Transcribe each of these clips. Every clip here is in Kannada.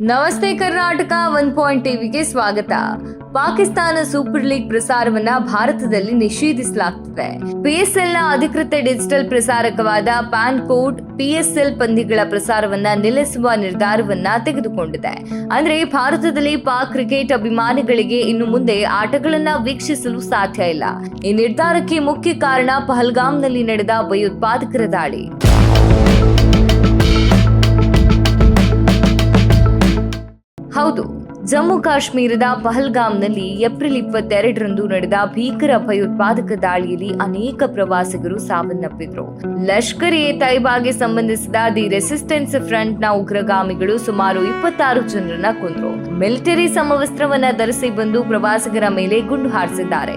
ನಮಸ್ತೆ ಕರ್ನಾಟಕ ಒನ್ ಪಾಯಿಂಟ್ ಟಿವಿಗೆ ಸ್ವಾಗತ. ಪಾಕಿಸ್ತಾನ ಸೂಪರ್ ಲೀಗ್ ಪ್ರಸಾರವನ್ನ ಭಾರತದಲ್ಲಿ ನಿಷೇಧಿಸಲಾಗುತ್ತದೆ ಪಿಎಸ್ಎಲ್ನ ಅಧಿಕೃತ ಡಿಜಿಟಲ್ ಪ್ರಸಾರಕವಾದ ಪ್ಯಾನ್ ಕೋಡ್ ಪಿಎಸ್ಎಲ್ ಪಂದ್ಯಗಳ ಪ್ರಸಾರವನ್ನ ನಿಲ್ಲಿಸುವ ನಿರ್ಧಾರವನ್ನ ತೆಗೆದುಕೊಂಡಿದೆ. ಅಂದ್ರೆ ಭಾರತದಲ್ಲಿ ಪಾಕ್ ಕ್ರಿಕೆಟ್ ಅಭಿಮಾನಿಗಳಿಗೆ ಇನ್ನು ಮುಂದೆ ಆಟಗಳನ್ನ ವೀಕ್ಷಿಸಲು ಸಾಧ್ಯ ಇಲ್ಲ. ಈ ನಿರ್ಧಾರಕ್ಕೆ ಮುಖ್ಯ ಕಾರಣ ಪಹಲ್ಗಾಮ್ನಲ್ಲಿ ನಡೆದ ಭಯೋತ್ಪಾದಕರ ದಾಳಿ. 好毒。ಜಮ್ಮು ಕಾಶ್ಮೀರದ ಪಹಲ್ಗಾಮ್ನಲ್ಲಿ ಏಪ್ರಿಲ್ ಇಪ್ಪತ್ತೆರಡರಂದು ನಡೆದ ಭೀಕರ ಭಯೋತ್ಪಾದಕ ದಾಳಿಯಲ್ಲಿ ಅನೇಕ ಪ್ರವಾಸಿಗರು ಸಾವನ್ನಪ್ಪಿದ್ರು. ಲಷ್ಕರ್ ಎ ತೈಬಾಗೆ ಸಂಬಂಧಿಸಿದ ದಿ ರೆಸಿಸ್ಟೆನ್ಸ್ ಫ್ರಂಟ್ನ ಉಗ್ರಗಾಮಿಗಳು ಸುಮಾರು ಇಪ್ಪತ್ತಾರು ಜನರನ್ನ ಕೊಂದ್ರು. ಮಿಲಿಟರಿ ಸಮವಸ್ತ್ರವನ್ನ ಧರಿಸಿ ಬಂದು ಪ್ರವಾಸಿಗರ ಮೇಲೆ ಗುಂಡು ಹಾರಿಸಿದ್ದಾರೆ.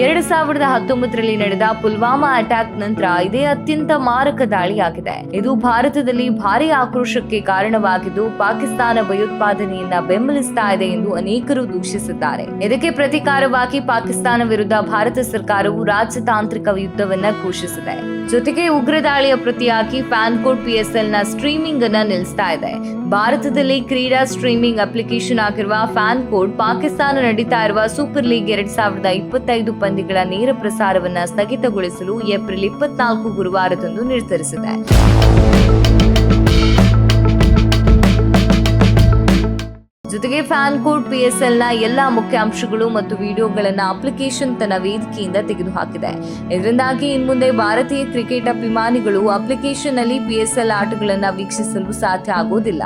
ಎರಡ್ ಸಾವಿರದ ಹತ್ತೊಂಬತ್ತರಲ್ಲಿ ನಡೆದ ಪುಲ್ವಾಮಾ ಅಟ್ಯಾಕ್ ನಂತರ ಇದೇ ಅತ್ಯಂತ ಮಾರಕ ದಾಳಿಯಾಗಿದೆ. ಇದು ಭಾರತದಲ್ಲಿ ಭಾರಿ ಆಕ್ರೋಶಕ್ಕೆ ಕಾರಣವಾಗಿದ್ದು, ಪಾಕಿಸ್ತಾನ ಭಯೋತ್ಪಾದನೆಯನ್ನ ಬೆಂಬಲಿಸ್ತಾ ಇದೆ ಎಂದು ಅನೇಕರು ದೂಷಿಸಿದ್ದಾರೆ. ಇದಕ್ಕೆ ಪ್ರತಿಕಾರವಾಗಿ ಪಾಕಿಸ್ತಾನ ವಿರುದ್ಧ ಭಾರತ ಸರ್ಕಾರವು ರಾಜತಾಂತ್ರಿಕ ಯುದ್ಧವನ್ನ ಘೋಷಿಸಿದೆ. ಜೊತೆಗೆ ಉಗ್ರ ದಾಳಿಯ ಪ್ರತಿಯಾಗಿ ಫ್ಯಾನ್ ಕೋಡ್ ಪಿಎಸ್ಎಲ್ನ ಸ್ಟ್ರೀಮಿಂಗ್ ಅನ್ನ ನಿಲ್ಲಿಸ್ತಾ ಇದೆ. ಭಾರತದಲ್ಲಿ ಕ್ರೀಡಾ ಸ್ಟ್ರೀಮಿಂಗ್ ಅಪ್ಲಿಕೇಶನ್ ಆಗಿರುವ ಫ್ಯಾನ್ ಕೋಡ್ ಪಾಕಿಸ್ತಾನ ನಡೀತಾ ಇರುವ ಸೂಪರ್ ಲೀಗ್ ಎರಡ್ ಸಾವಿರದ ಇಪ್ಪತ್ತೈದು ಪಂದ್ಯಗಳ ನೇರ ಪ್ರಸಾರವನ್ನ ಸ್ಥಗಿತಗೊಳಿಸಲು ಏಪ್ರಿಲ್ ಇಪ್ಪತ್ನಾಲ್ಕು ಗುರುವಾರದಂದು ನಿರ್ಧರಿಸಿದೆ. ಜೊತೆಗೆ ಫ್ಯಾನ್ ಕೋಡ್ ಎಲ್ನ ಎಲ್ಲಾ ಮುಖ್ಯಾಂಶಗಳು ಮತ್ತು ವಿಡಿಯೋಗಳನ್ನ ಅಪ್ಲಿಕೇಶನ್ ತನ್ನ ವೇದಿಕೆಯಿಂದ ತೆಗೆದುಹಾಕಿದೆ. ಇದರಿಂದಾಗಿ ಇನ್ಮುಂದೆ ಭಾರತೀಯ ಕ್ರಿಕೆಟ್ ಅಭಿಮಾನಿಗಳು ಅಪ್ಲಿಕೇಶನ್ ಎಸ್ ಪಿಎಸ್ಎಲ್ ಆಟಗಳನ್ನು ವೀಕ್ಷಿಸಲು ಸಾಧ್ಯ ಆಗೋದಿಲ್ಲ.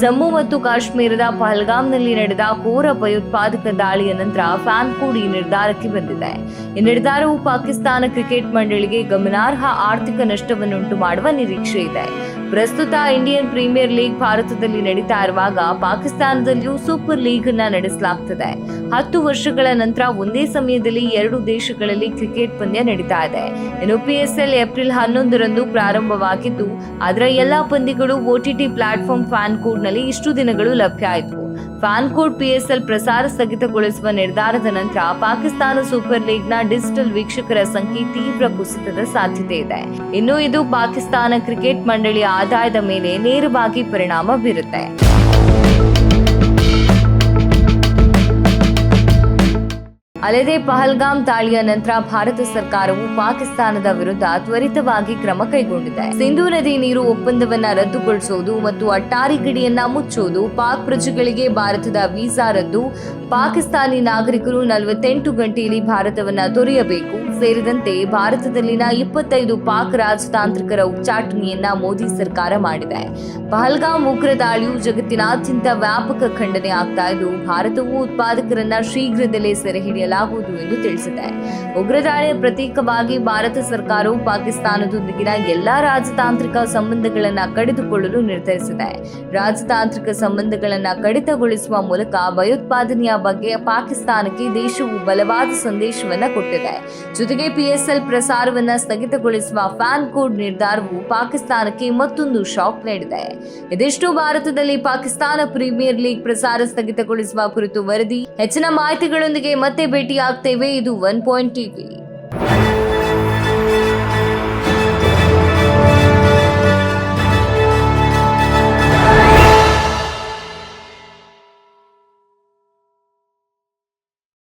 ಜಮ್ಮು ಮತ್ತು ಕಾಶ್ಮೀರದ ಪಹಲ್ಗಾಮ್ನಲ್ಲಿ ನಡೆದ ಘೋರ ಭಯೋತ್ಪಾದಕ ದಾಳಿಯ ನಂತರ ಫ್ಯಾನ್ ಕೋಡ್ ಈ ನಿರ್ಧಾರಕ್ಕೆ ಬಂದಿದೆ. ಈ ನಿರ್ಧಾರವು ಪಾಕಿಸ್ತಾನ ಕ್ರಿಕೆಟ್ ಮಂಡಳಿಗೆ ಗಮನಾರ್ಹ ಆರ್ಥಿಕ ನಷ್ಟವನ್ನುಂಟು ಮಾಡುವ ನಿರೀಕ್ಷೆ ಇದೆ. ಪ್ರಸ್ತುತ ಇಂಡಿಯನ್ ಪ್ರೀಮಿಯರ್ ಲೀಗ್ ಭಾರತದಲ್ಲಿ ನಡೀತಾ ಇರುವಾಗ ಪಾಕಿಸ್ತಾನದಲ್ಲಿಯೂ ಸೂಪರ್ ಲೀಗ್ ಅನ್ನ ನಡೆಸಲಾಗ್ತದೆ. ಹತ್ತು ವರ್ಷಗಳ ನಂತರ ಒಂದೇ ಸಮಯದಲ್ಲಿ ಎರಡು ದೇಶಗಳಲ್ಲಿ ಕ್ರಿಕೆಟ್ ಪಂದ್ಯ ನಡೀತಾ ಇದೆ. ಇನ್ನು ಪಿಎಸ್ಎಲ್ ಏಪ್ರಿಲ್ ಹನ್ನೊಂದರಂದು ಪ್ರಾರಂಭವಾಗಿದ್ದು, ಅದರ ಎಲ್ಲಾ ಪಂದ್ಯಗಳು ಒಟಿಟಿ ಪ್ಲಾಟ್ಫಾರ್ಮ್ ಫ್ಯಾನ್ ಕೋಡ್ ನಲ್ಲಿ ಇಷ್ಟು ದಿನಗಳು ಲಭ್ಯ ಆಯಿತು. ಫ್ಯಾನ್ ಕೋಡ್ ಪಿಎಸ್ಎಲ್ ಪ್ರಸಾರ ಸ್ಥಗಿತಗೊಳಿಸುವ ನಿರ್ಧಾರದ ನಂತರ ಪಾಕಿಸ್ತಾನ ಸೂಪರ್ ಲೀಗ್ನ ಡಿಜಿಟಲ್ ವೀಕ್ಷಕರ ಸಂಖ್ಯೆ ತೀವ್ರ ಕುಸಿತದ ಸಾಧ್ಯತೆ ಇದೆ. ಇನ್ನು ಇದು ಪಾಕಿಸ್ತಾನ ಕ್ರಿಕೆಟ್ ಮಂಡಳಿಯ ಆದಾಯದ ಮೇಲೆ ನೇರವಾಗಿ ಪರಿಣಾಮ ಬೀರುತ್ತೆ. ಅಲ್ಲದೆ ಪಹಲ್ಗಾಮ್ ದಾಳಿಯ ನಂತರ ಭಾರತ ಸರ್ಕಾರವು ಪಾಕಿಸ್ತಾನದ ವಿರುದ್ಧ ತ್ವರಿತವಾಗಿ ಕ್ರಮ ಕೈಗೊಂಡಿದೆ. ಸಿಂಧೂ ನದಿ ನೀರು ಒಪ್ಪಂದವನ್ನ ರದ್ದುಗೊಳಿಸುವುದು ಮತ್ತು ಅಟ್ಟಾರಿ ಗಡಿಯನ್ನ ಮುಚ್ಚುವುದು ಪಾಕ್ ಪ್ರಜೆಗಳಿಗೆ ಭಾರತದ ವೀಸಾ ರದ್ದು, ಪಾಕಿಸ್ತಾನಿ ನಾಗರಿಕರು ನಲವತ್ತೆಂಟು ಗಂಟೆಯಲ್ಲಿ ಭಾರತವನ್ನ ತೊರೆಯಬೇಕು. ಸೇರಿದಂತೆ ಭಾರತದಲ್ಲಿನ ಇಪ್ಪತ್ತೈದು ಪಾಕ್ ರಾಜತಾಂತ್ರಿಕರ ಉಚ್ಚಾಟನೆಯನ್ನ ಮೋದಿ ಸರ್ಕಾರ ಮಾಡಿದೆ. ಪಹಲ್ಗಾಮ್ ಉಗ್ರ ದಾಳಿಯು ಜಗತ್ತಿನಾದ್ಯಂತ ವ್ಯಾಪಕ ಖಂಡನೆ ಆಗ್ತಾ ಇದ್ದು, ಭಾರತವು ಉತ್ಪಾದಕರನ್ನ ಶೀಘ್ರದಲ್ಲೇ ಸೆರೆ ಹಿಡಿಯಲಾಗುವುದು ಎಂದು ತಿಳಿಸಿದೆ. ಉಗ್ರದಾಳಿಯ ಪ್ರತೀಕವಾಗಿ ಭಾರತ ಸರ್ಕಾರವು ಪಾಕಿಸ್ತಾನದೊಂದಿಗಿನ ಎಲ್ಲಾ ರಾಜತಾಂತ್ರಿಕ ಸಂಬಂಧಗಳನ್ನ ಕಡಿದುಕೊಳ್ಳಲು ನಿರ್ಧರಿಸಿದೆ. ರಾಜತಾಂತ್ರಿಕ ಸಂಬಂಧಗಳನ್ನ ಕಡಿತಗೊಳಿಸುವ ಮೂಲಕ ಭಯೋತ್ಪಾದನೆಯ ಬಗ್ಗೆ ಪಾಕಿಸ್ತಾನಕ್ಕೆ ದೇಶವು ಬಲವಾದ ಸಂದೇಶವನ್ನ ಕೊಟ್ಟಿದೆ. ಜೊತೆಗೆ ಪಿಎಸ್ಎಲ್ ಪ್ರಸಾರವನ್ನ ಸ್ಥಗಿತಗೊಳಿಸುವ ಫ್ಯಾನ್ ಕೋಡ್ ನಿರ್ಧಾರವು ಪಾಕಿಸ್ತಾನಕ್ಕೆ ಮತ್ತೊಂದು ಶಾಕ್ ನೀಡಿದೆ. ಇದಿಷ್ಟು ಭಾರತದಲ್ಲಿ ಪಾಕಿಸ್ತಾನ ಪ್ರೀಮಿಯರ್ ಲೀಗ್ ಪ್ರಸಾರ ಸ್ಥಗಿತಗೊಳಿಸುವ ಕುರಿತು ವರದಿ. ಹೆಚ್ಚಿನ ಮಾಹಿತಿಗಳೊಂದಿಗೆ ಮತ್ತೆ ಭೇಟಿಯಾಗ್ತೇವೆ ಇದು ಒನ್ ಪಾಯಿಂಟ್ ಟಿವಿ